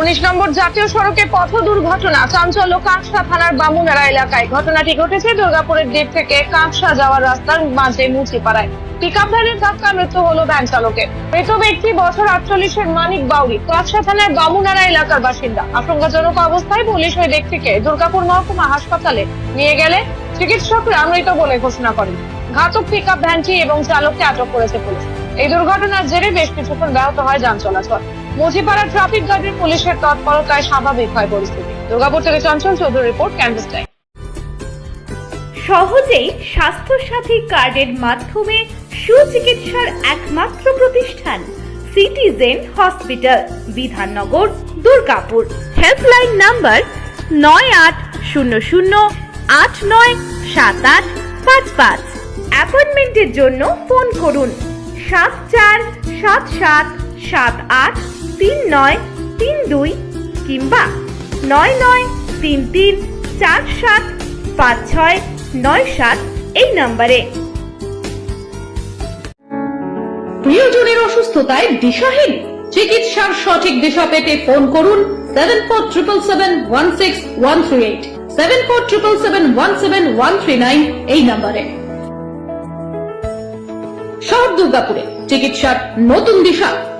উনিশ নম্বর জাতীয় সড়কে পথ দুর্ঘটনা, চাঞ্চল্য কাঁকসা থানার বামুনারা এলাকায়। ঘটনাটি ঘটেছে দুর্গাপুরের দ্বীপ থেকে কাঁকসা যাওয়ার রাস্তার মাঝে মুচিপাড়ায়। পিকআপ ধাক্কা মৃত্যু হলো ভ্যান চালকের। মৃত ব্যক্তি বছর আটচল্লিশের মানিক বাউরি কাঁকসা থানার বামুনারা এলাকার বাসিন্দা। আশঙ্কাজনক অবস্থায় পুলিশ ওই ব্যক্তিকে দুর্গাপুর মহকুমা হাসপাতালে নিয়ে গেলে চিকিৎসকরা মৃত বলে ঘোষণা করেন। ঘাতক পিকআপ ভ্যানটি এবং চালককে আটক করেছে পুলিশ। এই দুর্ঘটনার জেরে বেশ কিছুক্ষণ ব্যাহত হয় যান চলাচল। মুচিপাড়া ট্রাফিক গার্ডের পুলিশের তৎপরতায় স্বাভাবিক হয় পরিস্থিতি। দুর্গাপুর থেকে Chanchal Chowdhury report, campus time. সহজেই স্বাস্থ্যসাথী কার্ডের মাধ্যমে সুচিকিৎসার একমাত্র প্রতিষ্ঠান, citizen hospital, Bidhannagar, Durgapur. Helpline number নয় আট শূন্য শূন্য আট নয় সাত আট পাঁচ পাঁচ। অ্যাপয়েন্টমেন্টের জন্য ফোন করুন সাত চার সাত সাত সাত আট তিন নয়, তিন দুই কিংবা নয় নয়, তিন তিন, চার সাত, পাঁচ ছয়, নয় সাত এই নম্বরে। প্রিয়জনের অসুস্থতায় দিশাহীন। চিকিৎসার সঠিক দিশা পেতে ফোন করুন seven four triple seven one six one three eight seven four triple seven one seven one three nine এই নম্বরে। শহর দুর্গাপুরে চিকিৎসার নতুন দিশা